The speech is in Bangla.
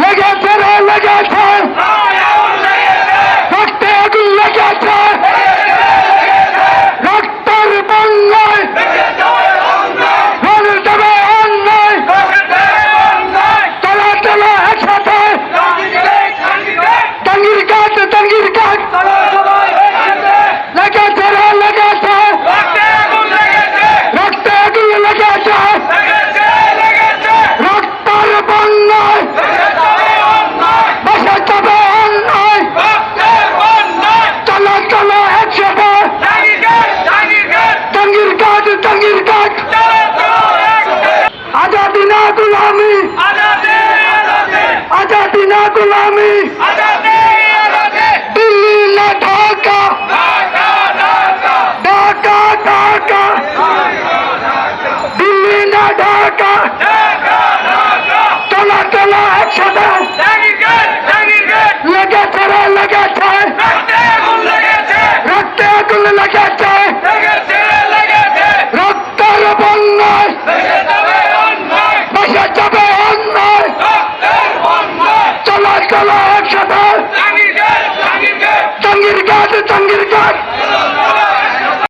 লেগেছে রে লেগেছে রক্তে আগুন লেগেছে। রক্তের বন্যায়। রোল দেবে অন্যায় চলা চলা একসাথে। টাঙ্গির কাঠ টাঙ্গির কাঠ। লেগেছে রে, লেগেছে। রক্তে আগুন লেগেছে। গুলামি। দিল্লি না ঢাকা। ঢাকা ঢাকা। দিল্লি না ঢাকা। চলো চলো একসাথে। লেগেছে রে লেগেছে। রক্তে আগুন লেগেছে। রক্তের বন্যায়।